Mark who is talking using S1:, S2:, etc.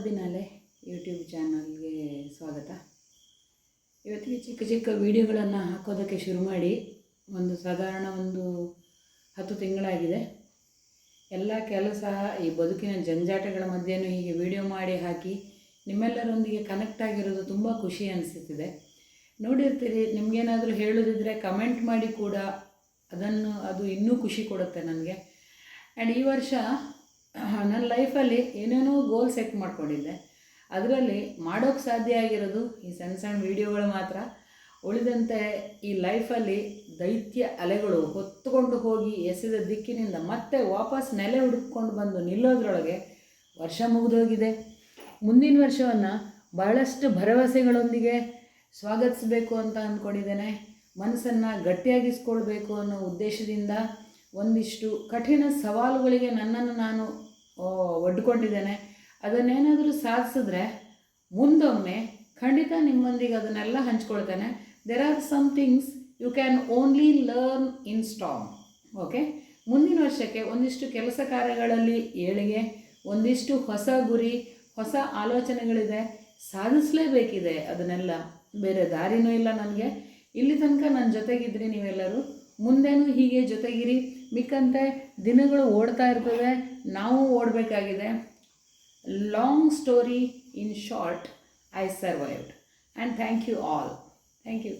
S1: Kabbinale YouTube ಚಾನಲ್ಗೆ ಸ್ವಾಗತ. ಇವತ್ತಿಗೆ ಚಿಕ್ಕ ಚಿಕ್ಕ ವಿಡಿಯೋಗಳನ್ನು ಹಾಕೋದಕ್ಕೆ ಶುರು ಮಾಡಿ ಒಂದು ಸಾಧಾರಣ ಒಂದು ಹತ್ತು ತಿಂಗಳಾಗಿದೆ. ಎಲ್ಲ ಕೆಲಸ ಈ ಬದುಕಿನ ಜಂಜಾಟಗಳ ಮಧ್ಯೆಯೂ ಹೀಗೆ ವಿಡಿಯೋ ಮಾಡಿ ಹಾಕಿ ನಿಮ್ಮೆಲ್ಲರೊಂದಿಗೆ ಕನೆಕ್ಟ್ ಆಗಿರೋದು ತುಂಬ ಖುಷಿ ಅನಿಸುತ್ತಿದೆ ನೋಡಿರ್ತೀರಿ, ನಿಮಗೇನಾದರೂ ಹೇಳೋದಿದ್ದರೆ ಕಮೆಂಟ್ ಮಾಡಿ ಕೂಡ ಅದನ್ನು, ಅದು ಇನ್ನೂ ಖುಷಿ ಕೊಡುತ್ತೆ ನನಗೆ. ಆ್ಯಂಡ್ ಈ ವರ್ಷ ನನ್ನ ಲೈಫಲ್ಲಿ ಏನೇನೋ ಗೋಲ್ ಸೆಟ್ ಮಾಡ್ಕೊಂಡಿದ್ದೆ. ಅದರಲ್ಲಿ ಮಾಡೋಕ್ಕೆ ಸಾಧ್ಯ ಆಗಿರೋದು ಈ ಸಣ್ಣ ಸಣ್ಣ ವೀಡಿಯೋಗಳು ಮಾತ್ರ. ಉಳಿದಂತೆ ಈ ಲೈಫಲ್ಲಿ ದೈತ್ಯ ಅಲೆಗಳು ಹೊತ್ತುಕೊಂಡು ಹೋಗಿ ಎಸೆದ ದಿಕ್ಕಿನಿಂದ ಮತ್ತೆ ವಾಪಸ್ ನೆಲೆ ಹುಡುಕೊಂಡು ಬಂದು ನಿಲ್ಲೋದ್ರೊಳಗೆ ವರ್ಷ ಮುಗಿದೋಗಿದೆ. ಮುಂದಿನ ವರ್ಷವನ್ನು ಬಹಳಷ್ಟು ಭರವಸೆಗಳೊಂದಿಗೆ ಸ್ವಾಗತಿಸಬೇಕು ಅಂತ ಅಂದ್ಕೊಂಡಿದ್ದೇನೆ. ಮನಸ್ಸನ್ನು ಗಟ್ಟಿಯಾಗಿಸ್ಕೊಳ್ಬೇಕು ಅನ್ನೋ ಉದ್ದೇಶದಿಂದ ಒಂದಿಷ್ಟು ಕಠಿಣ ಸವಾಲುಗಳಿಗೆ ನನ್ನನ್ನು ನಾನು ಒಡ್ಕೊಂಡಿದ್ದೇನೆ. ಅದನ್ನೇನಾದರೂ ಸಾಧಿಸಿದ್ರೆ ಮುಂದೊಮ್ಮೆ ಖಂಡಿತ ನಿಮ್ಮೊಂದಿಗೆ ಅದನ್ನೆಲ್ಲ ಹಂಚ್ಕೊಳ್ತೇನೆ. There are some things you can only learn in strong okay ಮುಂದಿನ ವರ್ಷಕ್ಕೆ ಒಂದಿಷ್ಟು ಕೆಲಸ ಕಾರ್ಯಗಳಲ್ಲಿ ಏಳಿಗೆ, ಒಂದಿಷ್ಟು ಹೊಸ ಗುರಿ, ಹೊಸ ಆಲೋಚನೆಗಳಿದೆ. ಸಾಧಿಸಲೇಬೇಕಿದೆ. ಅದನ್ನೆಲ್ಲ ಬೇರೆ ದಾರಿನೂ ಇಲ್ಲ ನನಗೆ. ಇಲ್ಲಿ ತನಕ ನನ್ನ ಜೊತೆಗಿದ್ರಿ ನೀವೆಲ್ಲರೂ. ಮುಂದೇನೂ ಹೀಗೆ ಜೊತೆಗಿರಿ. ಮಿಕ್ಕಂತೆ ದಿನಗಳು ಓಡ್ತಾ ಇರ್ತದೆ. ನಾವು ಓಡಬೇಕಾಗಿದೆ. Long story in short I survived and thank you all thank you